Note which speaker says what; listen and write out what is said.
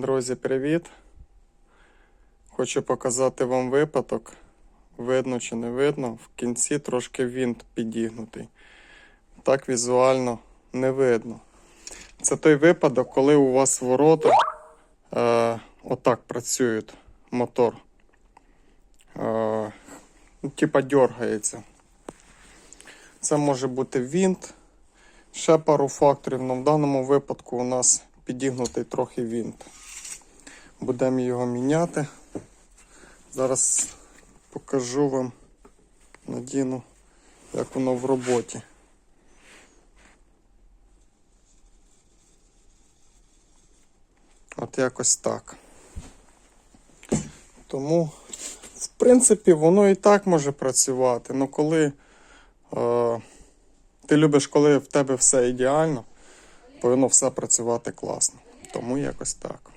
Speaker 1: Друзі, привіт! Хочу показати вам випадок. Видно чи не видно. В кінці трошки вінт підігнутий. Так візуально не видно. Це той випадок, коли у вас ворота е, отак працюють мотор. Е, ну, типа дергається. Це може бути вінт, ще пару факторів, але в даному випадку у нас підігнутий трохи вінт. Будемо його міняти. Зараз покажу вам, надіну, як воно в роботі. От якось так. Тому, в принципі, воно і так може працювати. але коли е, ти любиш, коли в тебе все ідеально, повинно все працювати класно. Тому якось так.